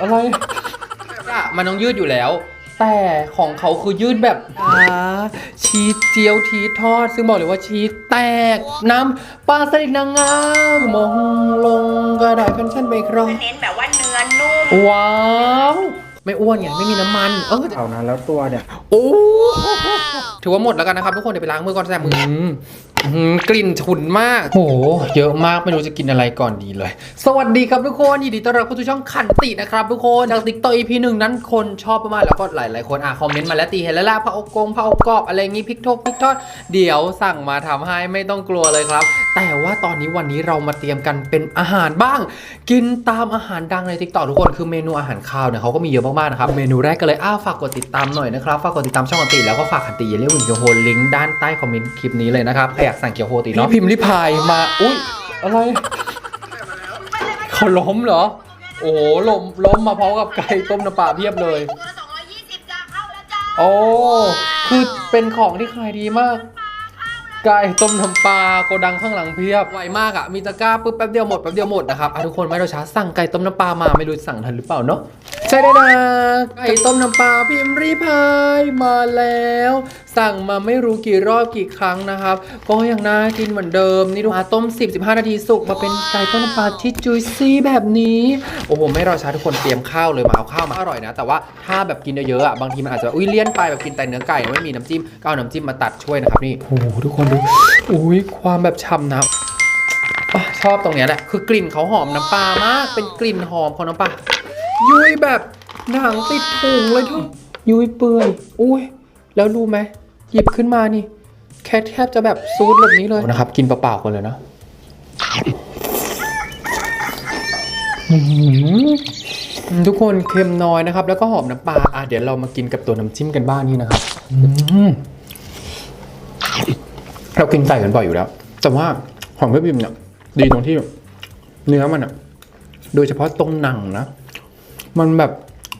อะไร อะมันต้องยืดอยู่แล้ว แต่ของเขาคือยืดแบบอ่าชีสเจียวชีสทอด ซึ่งบอกเลยว่าชีสแตกน้ำปลาสลิดนางงามมองลงกระดาษแฟชั่นไปครองจะเน้นแบบว่าเนื้อนุ่มว้าว ไม่อ้วนไงไม่มีน้ำมันเออเอานะแล้วตัวเนี่ย โอ้ ถือว่าหมดแล้วกันนะครับ ทุกคนเดี๋ยวไปล้างมือก่อนแซ่มือ อือกลิ่นฉุนมากโอ้โหเยอะมากไม่รู้จะกินอะไรก่อนดีเลย สวัสดีครับทุกคนยินดีต้อนรับเข้าสู่ช่องขันตินะครับทุกคนจากติ๊กต็อกอีพีหนึ่งนั้นคนชอบมากๆแล้วก็หลายๆคนอะคอมเมนต์มาแล้วตีเห็นแล้วล่ะพระอกกงพระอกกรอบอะไรอย่างงี้พริกทกพริกทอดเดี๋ยวสั่งมาทำให้ไม่ต้องกลัวเลยครับ แต่ว่าตอนนี้วันนี้เรามาเตรียมกันเป็นอาหารบ้าง กินตามอาหารดังในทิกตอกทุกคนคือเมนูอาหารคาวเนี่ยเขาก็มีเยอะมากๆนะครับเมนูแรกก็เลยอ้าวฝากกดติดตามหน่อยนะครับฝากกดติดตามช่องขันติแล้วก็ฝากขันติเยลลี่วินเกียวโฮลิงก์ด้านใต้คอมเมนต์คลิปนี้เลยนะครับใครอยากสั่งเกียวโฮติเนาะพิมพ์ริพายมา อุ้ยอะไรเขาล้มเหรอ โอ้โหล้มล้มมาพร้อมกับไก่ต้มน้ำปลาเพียบเลย ตัวละ220จ้าเข้าแล้วจ้าโอ้คือเป็นของที่ขายดีมาก ไก่ต้มน้ำปลาโกดังข้างหลังเพียบไวมากอะมีตะกร้าปุ๊บแป๊บเดียวหมดแป๊บเดียวหมดนะครับอะทุกคนไม่ราช้าสั่งไก่ต้มน้ำปลามาไม่รู้สั่งทันหรือเปล่าเนาะ ใช่ได้นะไก่ต้มน้ำปลาพิมพ์รีพายมาแล้ว สั่งมาไม่รู้กี่รอบกี่ครั้งนะครับ ก็ยังน่ากินเหมือนเดิม นี่ดูมาต้ม 10-15 นาทีสุกมาเป็นไก่ต้มน้ำปลาที่จุยซี่แบบนี้ โอ้โห ไม่รอช้าทุกคนเตรียมข้าวเลยมาเอาข้าวมาอร่อยนะ แต่ว่าถ้าแบบกินเยอะๆอะบางทีมันอาจจะอุ้ยเลี่ยนไปแบบกินแต่เนื้อไก่ไม่มีน้ำจิ้มก็เอาน้ำจิ้มมาตัดช่วยนะครับนี่โอ้โหทุกคนดูอุ้ยความแบบฉ่ำนะอะชอบตรงเนี้ยแหละคือกลิ่นเขาหอมน้ำปลามากเป็นกลิ่นหอมของน้ำปลา ยุยแบบหนังติดถุงเลยทุกยุยเปื่อยอุ้ย แล้วรู้ไหมหยิบขึ้นมานี่ แค่แทบจะแบบซูดแบบนี้เลยนะครับ กินเปล่าๆกันเลยนะอื้อหือทุกคนเค็มน้อยนะครับ แล้วก็หอมน้ำปลาอะเดี๋ยวเรามากินกับตัวน้ำจิ้มกันบ้างนี่นะครับอื้อหือเรากินไก่กันบ่อยอยู่แล้ว แต่ว่าของพี่บิมเนี่ยดีตรงที่เนื้อมันอะโดยเฉพาะตรงหนังนะ มันแบบ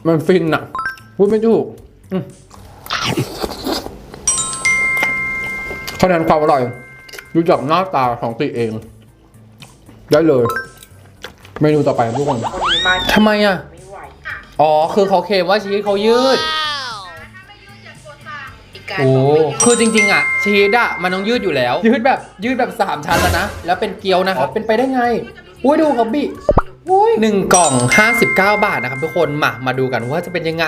มันฟินอะพูดไม่ถูกอืมคะแนนความอร่อยดูจากหน้าตาของติเอง ได้เลย เมนูต่อไปครับทุกคนคนนี้มาทำไมอะไม่ไหวอ๋อ คือเขาเคลมว่าชีสเขายืดอีกการโอ้บอกไม่ยืดคือจริง ๆอะชีสอะมันต้องยืดอยู่แล้ว ยืดแบบยืดแบบสามชั้นแล้วนะ แล้วเป็นเกี๊ยวนะครับ เป็นไปได้ไง อุ้ยดูครับบิอุ้ย หนึ่งกล่อง 59 บาทนะครับทุกคนมามาดูกันว่าจะเป็นยังไง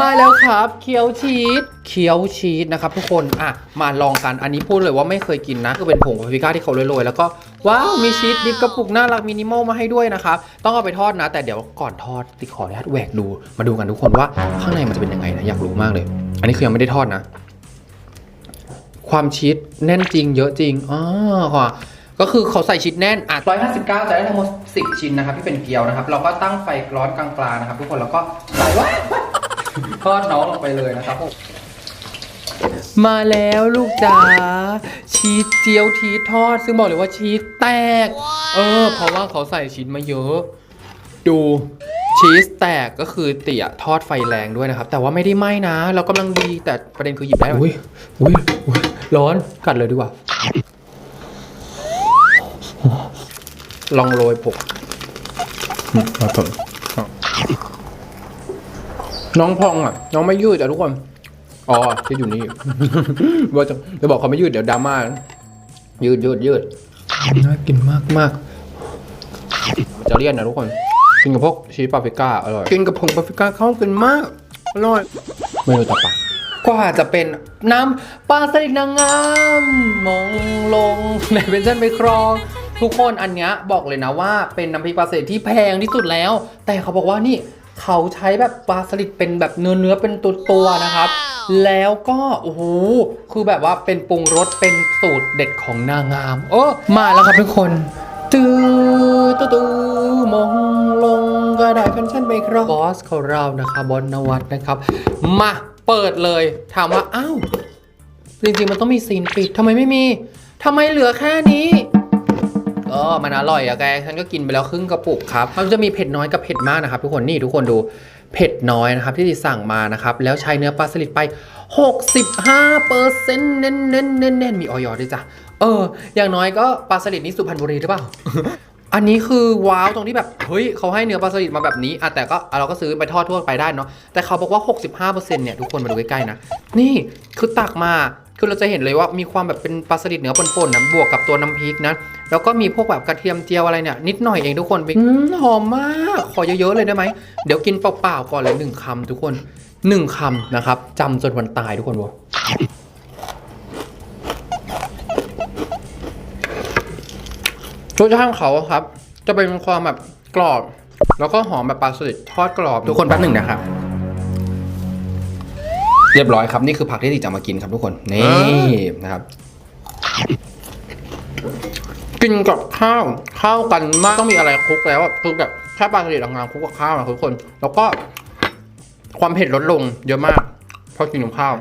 มาแล้วครับเคี้ยวชีสเคี้ยวชีสนะครับทุกคนอะมาลองกันอันนี้พูดเลยว่าไม่เคยกินนะคือเป็นผงพาปริก้าที่เขาโรยๆแล้วก็ว้าวมีชีสดิบกระปุกน่ารักมินิมอลมาให้ด้วยนะครับต้องเอาไปทอดนะ แต่เดี๋ยวก่อนทอดติขออนุญาตแหวกดู มาดูกันทุกคนว่าข้างในมันจะเป็นยังไงนะอยากรู้มากเลย อันนี้คือยังไม่ได้ทอดนะ ความชีสแน่นจริง เยอะจริงอ๋อค่ะ ก็คือเขาใส่ชีสแน่นอะ159 จะได้ทั้งหมด10 ชิ้นนะครับที่เป็นเกี๊ยวนะครับ เราก็ตั้งไฟร้อนกลางๆนะครับ ทุกคนแล้วก็ใส่ว่าทอดน้องลงไปเลยนะครับผมมาแล้วลูกจ๋าชีสเจียวชีสทอด ซึ่งบอกเลยว่าชีสแตก เออ เพราะว่าเขาใส่ชีสมาเยอะ ดูชีสแตกก็คือเตี่ยทอดไฟแรงด้วยนะครับ แต่ว่าไม่ได้ไหม้นะ เรากำลังดีแต่ประเด็นคือหยิบได้อุ้ยอุ้ยอุ๊ยร้อนกัดเลยดีกว่า ลองโรยผงมาถนน้องพองอะ น้องไม่ยืดอะทุกคน อ๋อที่อยู่นี่ว่าจะจะบอกเขาไม่ยืดเดี๋ยวดราม่านะยืดยืดยืดน่ากินมากมากมันจะเลี่ยนนะทุกคนกินกับพวกชีสปาปริก้าอร่อยกินกับผงปาปริก้าเข้ากันมากอร่อยเมนูต่อไปกว่าจะเป็นน้ำปลาสลิดนางงามมองลงไหนเป็นเส้นไปครอง ทุกคนอันเนี้ยบอกเลยนะว่าเป็นน้ำพริกปลาสลิดที่แพงที่สุดแล้ว แต่เขาบอกว่านี่เขาใช้แบบปลาสลิดเป็นแบบเนื้อเนื้อๆเป็นตัวตัวๆนะครับ แล้วก็โอ้โหคือแบบว่าเป็นปรุงรสเป็นสูตรเด็ดของนางงามโอ้มาแล้วครับทุกคนตื้อตื้อตื้อมองลงกระดาษแฟชั่นไปครองบอสของเรานะคะบอลนวัตนะครับ มาเปิดเลยถามว่าอ้าวจริงๆมันต้องมีซีนปิดทำไมไม่มีทำไมเหลือแค่นี้ เออมันอร่อยอะแกฉันก็กินไปแล้วครึ่งกระปุกครับมันจะมีเผ็ดน้อยกับเผ็ดมากนะครับทุกคนนี่ทุกคนดูเผ็ดน้อยนะครับที่ดิสั่งมานะครับแล้วใช้เนื้อปลาสลิดไป 65เปอร์เซ็นต์เน้นเน้นเน้นเน้นมีออยอด้วยจ้ะเออ อย่างน้อยก็ปลาสลิดนี่สุพรรณบุรีหรือเปล่าอันนี้คือว้าวตรงที่แบบเฮ้ยเขาให้เนื้อปลาสลิดมาแบบนี้อะแต่ก็เราก็ซื้อไปทอดทั่วไปได้เนาะแต่เขาบอกว่า 65%เนี่ยทุกคนมาดูใกล้ๆนะ นี่คือตักมา คือเราจะเห็นเลยว่ามีความแบบเป็นปลาสลิดเหนือป่นๆนะบวกกับตัวน้ำพริกนะ แล้วก็มีพวกแบบกระเทียมเจียวอะไรเนี่ยนิดหน่อยเองทุกคนอืมหอมมากขอเยอะๆเลยได้ไหมเดี๋ยวกินเปล่าๆก่อนเลยหนึ่งคำทุกคนหนึ่งคำนะครับจำจนวันตายทุกคนบอกรสชาติของเขาครับ จะเป็นความแบบกรอบ แล้วก็หอมแบบปลาสลิดทอดกรอบทุกคนแป๊บหนึ่งนะครับ เรียบร้อยครับนี่คือผักที่ติจะมากินครับทุกคนนี่นะครับ กินกับข้าวเข้ากันมากต้องมีอะไรคลุกแล้วอะคือแบบแค่ปลาสลิดทำงานคลุกกับข้าวนะทุกคน แล้วก็ ความเผ็ดลดลงเยอะมากพอกินกับข้าว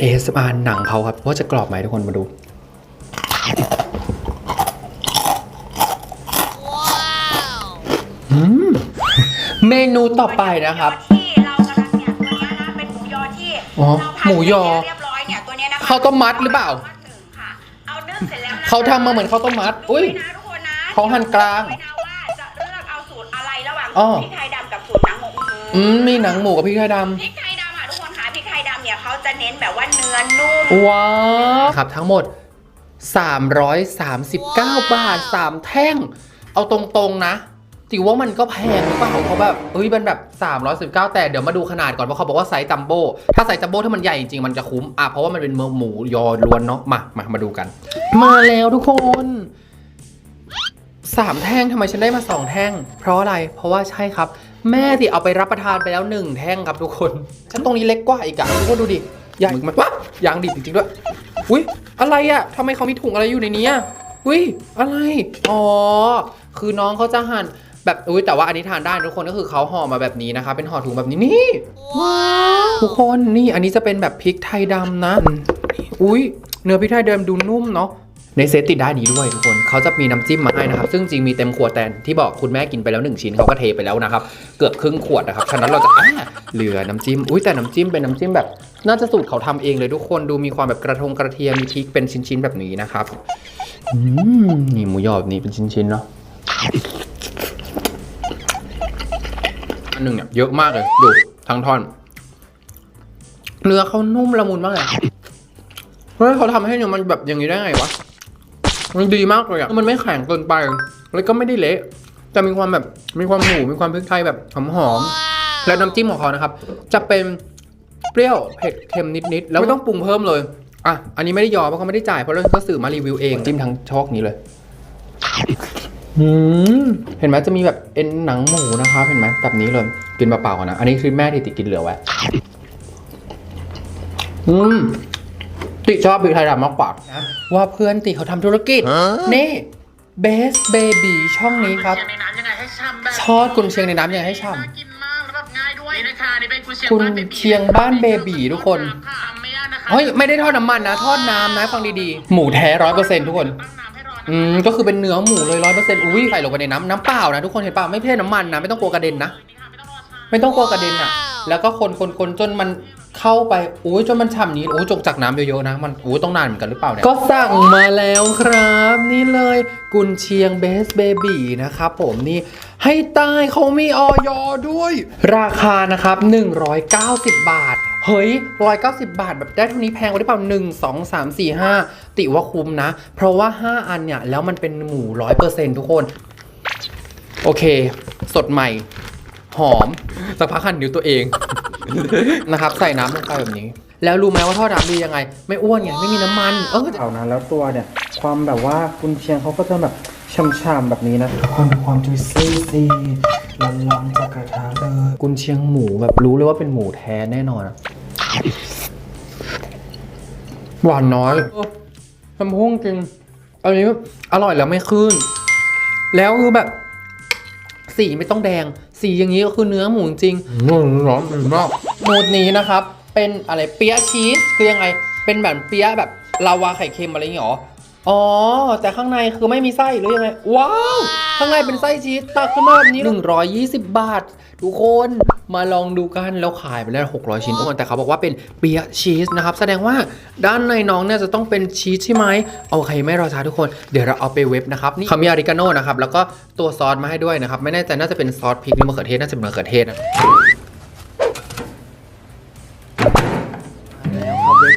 ASMR หนังเขาครับว่าจะกรอบไหมทุกคนมาดูเมนูต่อไปนะครับ อที่อ๋อเราผัดหมูยอ เรียบร้อยเนี่ยตัวเนี้ยนะคะข้าวต้มมัดหรือเปล่าข้วต้มมัดหนึ่งค่ะเอานึ่งเสร็จแล้วนะเขาทำมาเหมือนข้าวต้มมัด อุ้ยดูไว้นะทุกคนนะเขาหั่นกลางดูไว้นะว่าจะเลือกเอาสูตรอะไรระหว่างอ้อ พริกไทยดำกับสูตรหนังหมูอืมมีหนังหมูกับพริกไทยดพริกไทยดำอะทุกคนค่ะพริกไทยดำเนี่ยเขาจะเน้นแบบว่าเนื้อนุ่มำว้าวครับทั้งหมด 339 บาท 3 แท่ง เอาตรงๆนะ ติว่ามันก็แพงหรือเปล่าเพราะแบบเอ้ยมันแบบ 319 แต่เดี๋ยวมาดูขนาดก่อนเพราะเขาบอกว่าไซส์จัมโบ้ถ้าไซส์จัมโบ้ถ้ามันใหญ่จริงมันจะคุ้มอะเพราะว่ามันเป็นหมูยอล้วนเนาะมามามาดูกัน มาแล้วทุกคนสามแท่งทำไมฉันได้มาสองแท่ง เพราะอะไรเพราะว่าใช่ครับ แม่ที่เอาไปรับประทานไปแล้วหนึ่งแท่งครับทุกคนฉันตรงนี้เล็กกว่าอีกอะทุกคนดูดิใหญ่มันวะยางดิบจริงๆด้วยอุ้ยอะไรอะทำไมเขามีถุงอะไรอยู่ในนี้อะอุ้ยอะไรอ๋อคือน้องเขาจะหั่น แบบอุ้ยแต่ว่าอันนี้ทานได้ทุกคนก็คือเขาห่อมาแบบนี้นะคะ เป็นห่อถุงแบบนี้นี่ว้าวทุกคนนี่อันนี้จะเป็นแบบพริกไทยดำนะอุ้ยเนื้อพริกไทยเดิมดูนุ่มเนาะในเซตติดได้นี้ด้วยทุกคนเขาจะมีน้ำจิ้มมาให้นะครับ ซึ่งจริงมีเต็มขวดแต่ที่บอกคุณแม่กินไปแล้วหนึ่งชิ้นเขาก็เทไปแล้วนะครับ เกือบครึ่งขวดนะครับ ฉะนั้นเราจะอ่าเหลือน้ำจิ้ม อุ้ยแต่น้ำจิ้มเป็นน้ำจิ้มแบบ น่าจะสูตรเขาทำเองเลยทุกคนดูมีความแบบกระทงกระเทียมมีพริกเป็นชิ้นๆแบบนี้นะครับ อืมนี่หมูยอแบบนี้เป็นชิ้นๆเนาะอัน หนึ่งเนี่ยเยอะมากเลยดูทั้งท่อน เนื้อเขานุ่มละมุนมากเลยเฮ้ยเขาทำให้เนี่ยมันแบบอย่างนี้ได้ไงวะมันดีมากเลยอะมันไม่แข็งเกินไปแล้วก็ไม่ได้เละแต่มีความแบบมีความหมูมีความพริกไทยแบบหอมๆและน้ำจิ้มของเขานะครับ จะเป็นเปรี้ยวเผ็ดเค็มนิดๆแล้วไม่ต้องปรุงเพิ่มเลยอะอันนี้ไม่ได้ยอเพราะเขาไม่ได้จ่ายเพราะเราก็สื่อมารีวิวเองจิ้มทั้งชอกนี้เลย อืมเห็นไหมจะมีแบบเอ็นหนังหมูนะครับเห็นไหมแบบนี้เลยกินเปล่าๆก่อนนะ อันนี้คือแม่ที่ติกินเหลือไว้อืมติชอบพริกไทยดำมากกว่านะว่าเพื่อนติเขาทำธุรกิจ นี่ Best Baby ช่องนี้ครับเชียงในน้ำยังไงให้ช่ำแบบทอดกุนเชียงในน้ำยังไงให้ฉ่น่ากินมากแล้วแบบง่ายด้วยนี่นะคะนี่เป็นกุนเชียงกุนบ้านเบบีเชียงบ้านเบบีทุกคนค่ะไม่ยากนะคะำเฮ้ยไม่ได้ทอดน้ำมันนะ ทอดน้ำนะฟังดีๆ หมูแท้ร้อยเปอร์เซ็นต์ทุกคนตั้งน้ำให้ร้ อืมก็คือเป็นเนื้อหมูเลยร้อยเปอร์เซ็นต์อุ้ยใส่ลงไปในน้ำน้ำเปล่านะทุกคนเห็นเปล่าไม่ใช่น้ำมันนะไม่ต้องกลัวกระเด็นนะไม่ต้องกลัวกระเด็นอะ แล้วก็คนคนคนจนมันเข้าไปอุ้ยจนมันฉ่ำนี้อุ้ยจกจากน้ำเยอะๆนะ มันอุ้ยต้องนานเหมือนกันหรือเปล่าเนี่ยก็สั่งมาแล้วครับ นี่เลยกุนเชียงเบสเบบีนะครับผมนี่ให้ใต้เขามีออยด้วย ราคานะครับ 190 บาท เฮ้ย190บาทแบบได้เท่านี้แพงกว่าหรือเปล่า1 2 3 4 5ติว่าคุ้มนะ เพราะว่า5อันเนี่ย แล้วมันเป็นหมู100%ทุกคน โอเค สดใหม่ หอมสักพักหั่นนิ้วตัวเอง นะครับ ใส่น้ำลงไปแบบนี้ แล้วรู้ไหมว่าทอดน้ำดียังไง ไม่อ้วนไงไม่มีน้ำมัน เออ เท่านั้นแล้วตัวเนี่ย ความแบบว่ากุนเชียงเขาก็จะแบบช่ำๆแบบนี้นะทุกคนดูความจุยซี่ซีร้อนๆจากกระทะเลยกุนเชียงหมูแบบรู้เลยว่าเป็นหมูแท้แน่นอนอะ หวานน้อยทำพุ่งจริง อันนี้อร่อยแล้วไม่ขึ้น แล้วคือแบบ สีไม่ต้องแดง สีอย่างนี้ก็คือเนื้อหมูจริงร้อนร้อนมากนูดนี้นะครับ เป็นอะไรเปี๊ยะชีสคือยังไง เป็นแบบเปี๊ยะแบบลาวาไข่เค็มอะไรอย่างเงี้ยหรอ อ๋อ แต่ข้างในคือไม่มีไส้หรือยังไง ว้าว ข้างในเป็นไส้ชีสตักขึ้นมาแบบนี้ 120 บาท ทุกคนมาลองดูกันแล้วขายไปแล้ว600 ชิ้นทุกคนแต่เขาบอกว่าเป็นเปียะชีสนะครับ แสดงว่าด้านในน้องเนี่ยจะต้องเป็นชีสใช่ไหมโอเคไม่รอช้าทุกคนเดี๋ยวเราเอาไปเว็บนะครับนี่เขามีอาริกาโน่นะครับแล้วก็ตัวซอสมาให้ด้วยนะครับไม่แน่ใจน่าจะเป็นซอสพริกหรือมะเขือเทศน่าจะเป็นมะเขือเทศนะ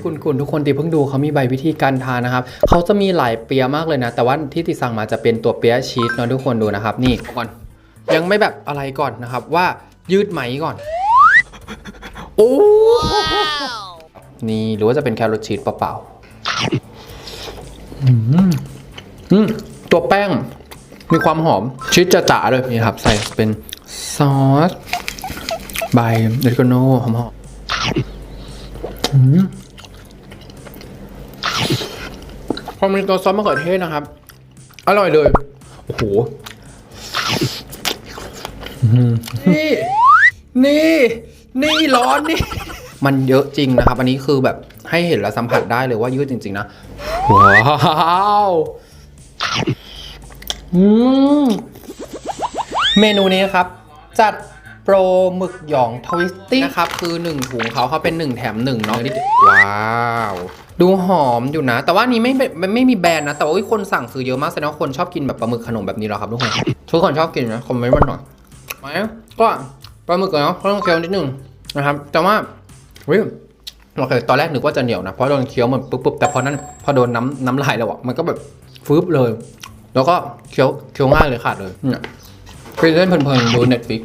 ครับเว็บคุณคุณทุกคนที่เพิ่งดูเขามีใบวิธีการทานนะครับเขาจะมีหลายเปียมากเลยนะ แต่ว่าที่ติสั่งมาจะเป็นตัวเปียชีสเนาะทุกคนดูนะครับ นี่ก่อนยังไม่แบบอะไรก่อนนะครับ ว่ายืดไหมก่อน โอ้นี่หรือว่าจะเป็นแครอทชีสเปล่าๆอืมอืมตัวแป้งมีความหอมชีสจะจ๋าๆเลยนี่ครับ ใส่เป็นซอสใบเดริโกโน่หอมๆ พอมีตัวซอสมะเขือเทศนะครับ อร่อยเลย โอ้โห นี่ นี่ นี่ร้อนนี่ มันเยอะจริงนะครับ อันนี้คือแบบให้เห็นแล้วสัมผัสได้เลยว่ายืดจริง ๆ นะ ว้าวมเมนูนี้ครับ จัดโปรหมึกหยองทวิสตี้นะครับ คือ 1 ถุงเขาเขาเป็น 1 แถม 1 เนาะว้าว ดูหอมอยู่นะ แต่ว่านี้ไม่ไม่ไม่ไม่มีแบรนด์นะ แต่ว่าคนสั่งซื้อเยอะมากแสดงว่าคนชอบกินแบบปลาหมึกขนมแบบนี้หรอครับทุกคนทุกคนชอบกินนะคอมเมนต์มาหน่อยไหมก็ปลาหมึกเนาะเขาต้องเคี้ยวนิดนึงนะครับ แต่ว่าเฮ้ยโอเคตอนแรกนึกว่าจะเหนียวนะเพราะโดนเคี้ยวมันปุ๊บปุ๊บแต่พอนั้นพอโดนน้ำน้ำลายแล้วอะมันก็แบบฟืบเลย แล้วก็เคี้ยวเคี้ยวง่ายเลยขาดเลยเนี่ยไปเล่นเพลินๆดูเน็ตฟิก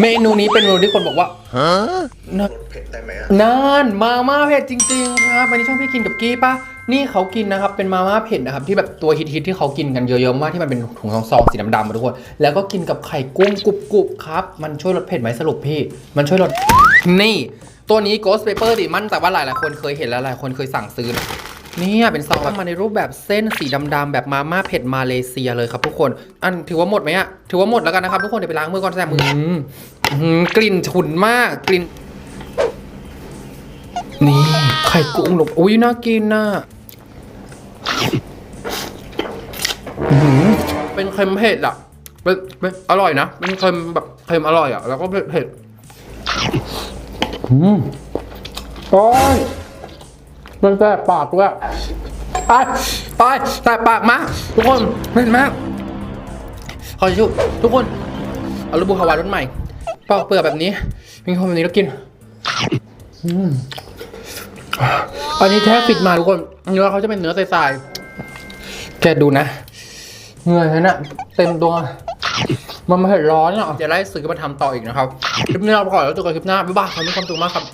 เมนูนี้เป็นเมนูที่คนบอกว่าฮะเผ็ดได้ไหมนานมาม่าเผ็ดจริงๆครับอันนี้ช่องพี่กินกับกี้ปะนี่เขากินนะครับ เป็นมาม่าเผ็ดนะครับ ที่แบบตัวฮิตๆที่เขากินกันเยอะๆมากที่มันเป็นถุงซองๆสีดำๆมาทุกคน แล้วก็กินกับไข่กุ้งกรุบๆครับ มันช่วยลดเผ็ดไหมสรุปพี่ มันช่วยลดนี่ ตัวนี้ Ghost Paper ดิมั่นแต่ว่าหลายๆคนเคยเห็นแล้วหลายคนเคยสั่งซื้อนะ เนี่ยเป็นซองมาในรูปแบบเส้นสีดำๆแบบมาม่าเผ็ดมาเลเซียเลยครับทุกคน อันถือว่าหมดไหมอะถือว่าหมดแล้วกันนะครับทุกคนเดี๋ยวไปล้างมือก่อนแสบมืออืมอืมกลิ่นฉุนมากกลิ่น นี่ไข่กุ้งหลบอุ้ยน่ากินน่ะอื้อหือเป็นเค็มเผ็ดอะเป็นเป็นอร่อยนะเป็นเค็มแบบเค็มอร่อยอะแล้วก็เผ็ดเผ็ดอืมโอ้ย มันแสบปากด้วยไปไปแสบปากมาทุกคนเห็นไหมขอชุบทุกคน เอาลูกบูฮาวายรุ่นใหม่ปอกเปลือกแบบนี้มีคนแบบนี้แล้วกินอันนี้แท้ฟิตมาทุกคนเนื้อเขาจะเป็นเนื้อใสๆแกดูนะเหงื่อฉันอะเต็มตัวมันไม่เห็นร้อนอะเดี๋ยวไล่ซื้อมาทำต่ออีกนะครับ คลิปนี้เราไปก่อนแล้วเจอกันคลิปหน้า บ๊ายบายขอบคุณความสุขมากครับ